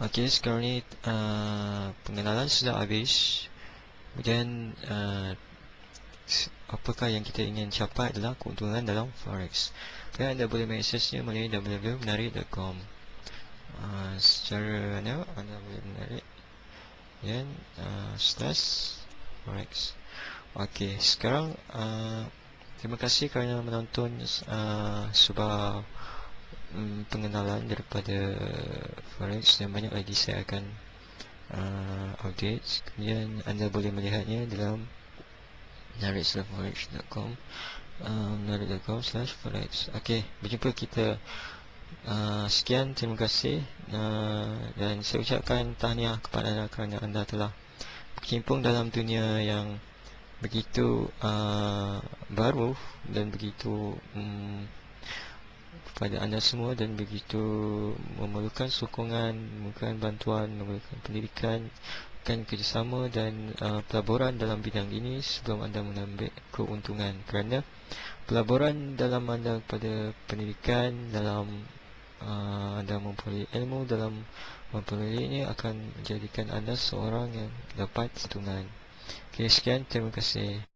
Okey, sekarang ni uh, pengenalan sudah habis. Kemudian uh, apakah yang kita ingin capai adalah keuntungan dalam forex. Dan anda boleh mengaksesnya melalui www.menarik.com. Uh, secara anda anda boleh menarik dan uh, slash forex. Okey, sekarang uh, terima kasih kerana menonton uh, sebuah um, pengenalan daripada forex dan banyak lagi saya akan uh, update. Kemudian anda boleh melihatnya dalam narrateforex.com um, narrate.com slash forex ok berjumpa kita. Uh, sekian terima kasih. Uh, dan saya ucapkan tahniah kepada anda kerana anda telah berkimpung dalam dunia yang begitu uh, baru dan begitu um, kepada anda semua dan begitu memerlukan sokongan, memerlukan bantuan, memerlukan pendidikan kan kerjasama dan uh, pelaburan dalam bidang ini sebelum anda mengambil keuntungan kerana pelaburan dalam anda pada pendidikan dalam uh, anda memperoleh ilmu dalam memperolehnya akan menjadikan anda seorang yang dapat keuntungan. Okay, sekian. Terima kasih.